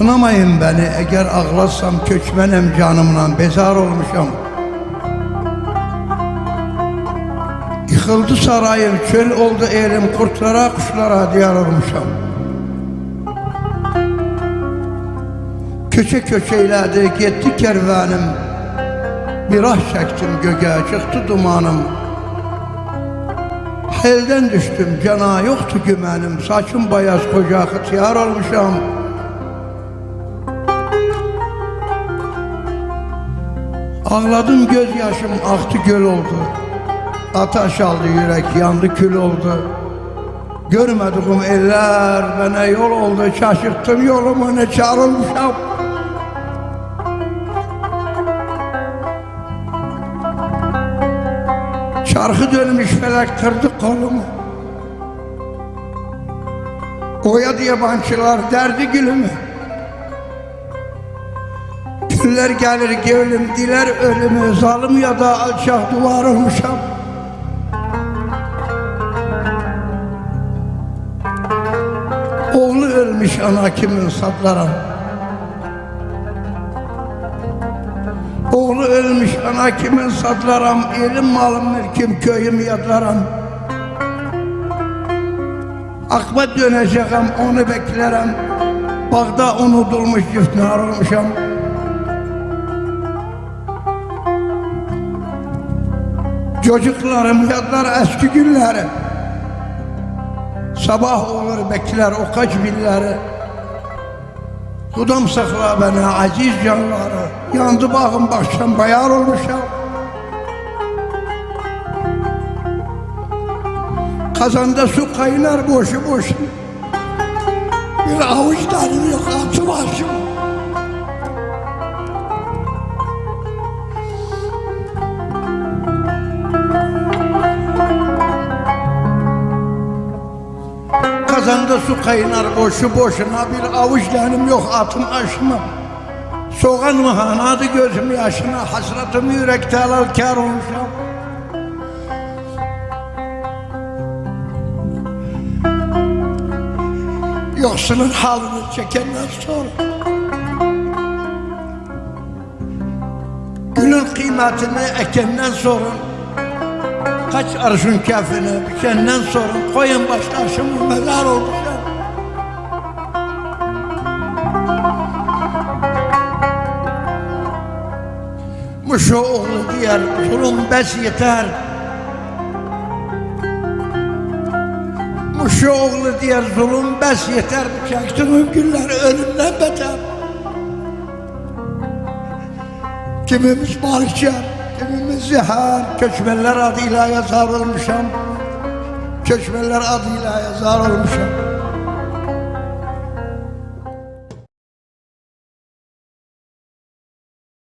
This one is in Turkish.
Kınamayın beni eğer ağlasam köçmenem canımla bezar olmuşam. Yıkıldı sarayım, çöl oldu elim, kurtlara kuşlara diyar olmuşam. Köçe köçeyledi gitti kervanım, bir ah çektim göğe çıktı dumanım. Elden düştüm cana yoktu gümenim, saçım bayaz koca hıtiyar olmuşam. Ağladım gözyaşım aktı göl oldu. Ataş aldı yürek yandı kül oldu. Görmediğim eller bana yol oldu. Şaşırttım yolumu ne çağrılmışam. Çarkı dönmüş felek kırdı kolumu. Oya diye bançılar derdi gülümü. Günler gelir gevlim diler ölümü Zalim ya da alçak duvar olmuşam. Oğlu ölmüş ana kimin satlara Oğlu ölmüş ana kimin satlaram Elim malım mülküm köyüm yadlaram Akba döneceğim onu beklerim. Bağda unutulmuş cüftnar olmuşam Çocuklarım yadlar eski günleri Sabah olur bekler o kaç billeri Kudam sakla beni aziz canları Yandı bağım baştan bayar olmuşam Kazanda su kaynar boşu boşu. Bir avuç tanem yok altı başım Kazanda su kaynar boşu boşuna bir avuç denim yok atım aşma. Soğan mı hanadı gözüm yaşına hasratımı yürekte alal kar olmuşam. Yoksulun halini çekenden sonra Gülün kıymetini ekenden sonra Kaç arşın kefini bikenden sonra Koyun baştaşımı mezar olmuşam Muşo oğlu diğer zulüm bes yeter. Muşo oğlu diğer zulüm bes yeter. Çektiğim günler ölümden beter. Kimimiz balıkçı, zihar Köçmeller adıyla yazar olmuşam. Köçmeller adıyla yazar olmuşam